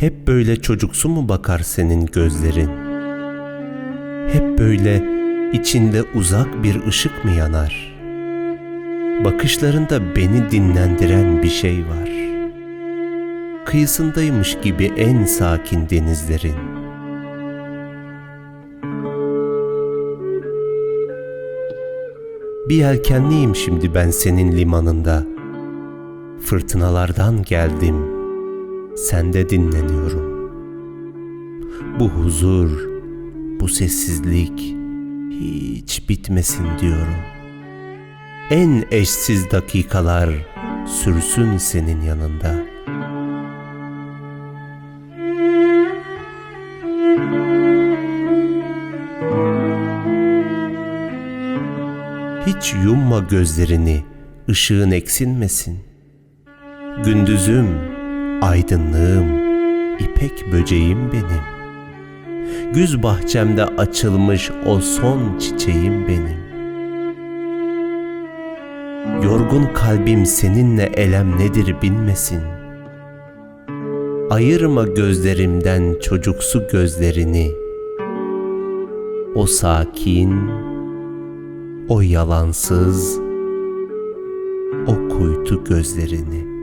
Hep böyle çocuksu mu bakar senin gözlerin? Hep böyle içinde uzak bir ışık mı yanar? Bakışlarında beni dinlendiren bir şey var. Kıyısındaymış gibi en sakin denizlerin. Bir yelkenliyim şimdi ben senin limanında. Fırtınalardan geldim. Sende dinleniyorum. Bu huzur, bu sessizlik hiç bitmesin diyorum. En eşsiz dakikalar sürsün senin yanında. Hiç yumma gözlerini, ışığın eksilmesin. Gündüzüm, aydınlığım, ipek böceğim benim. Güz bahçemde açılmış o son çiçeğim benim. Yorgun kalbim seninle elem nedir bilmesin. Ayırma gözlerimden çocuksu gözlerini. O sakin, o yalansız, o kuytu gözlerini.